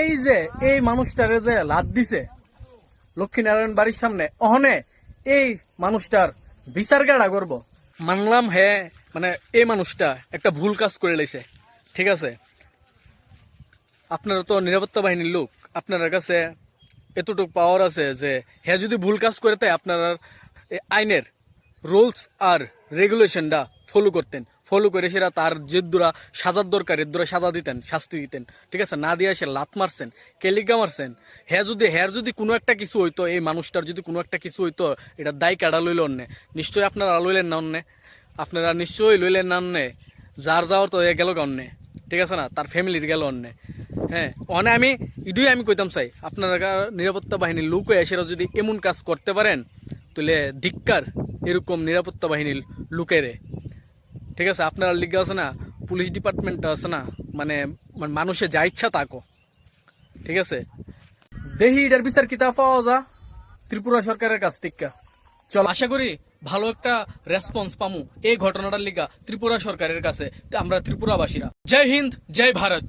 এই যে, এই মানুষটারে যে লাদ দিছে, লক্ষ্মীনারায়ণ বাড়ির সামনে, অহনে এই মানুষটার বিচার গাড়া করব। মানলাম হ্যাঁ মানে এই মানুষটা একটা ভুল কাজ করে লাইছে, ঠিক আছে? আপনারা তো নিরাপত্তা বাহিনীর লোক আপনার কাছে এতটুকু পাওয়ার আছে যে হ্যাঁ যদি ভুল কাজ করে তাই আপনারা আইনের রুলস আর রেগুলেশনটা ফলো করতেন। ফলো করে সেরা তার যে দুরা সাজার দরকার এর দুরা সাজা দিতেন, শাস্তি দিতেন। ঠিক আছে? না দিয়ে সে লাত মারছেন, কেলিগা মারছেন। হ্যাঁ যদি হ্যাঁ যদি কোনো একটা কিছু হইতো, এই মানুষটার যদি কোনো একটা কিছু হইতো, এটা দায় কাটা লইল অন্যে? নিশ্চয়ই আপনারা লইলেন না অন্যে? আপনারা নিশ্চয়ই লইলেন না অন্যে? যার যাওয়ার তো গেল অন্যে? ঠিক আছে না? তার ফ্যামিলির গেল অন্যে। হ্যাঁ? অনে আমি ইডুই আমি কইতাম চাই, আপনারা নিরাপত্তা বাহিনীর লোক এসেরা যদি এমন কাজ করতে পারেন, তাহলে ধিক্কার এরকম নিরাপত্তা বাহিনীর লোকেরে। ঠিক আছে? আপনারা লিগে আছে না, পুলিশ ডিপার্টমেন্টটা আছে না মানে মানে মানুষে যা ইচ্ছা তাকো ঠিক আছে? দেহি এটার বিচার কিতাব পাওয়া যা, ত্রিপুরা সরকারের কাছ থেকে চল, আশা করি ভালো একটা রেসপন্স পামু। এই ঘটনাটার লিগা ত্রিপুরা সরকারের কাছে আমরা ত্রিপুরাবাসীরা। জয় হিন্দ, জয় ভারত।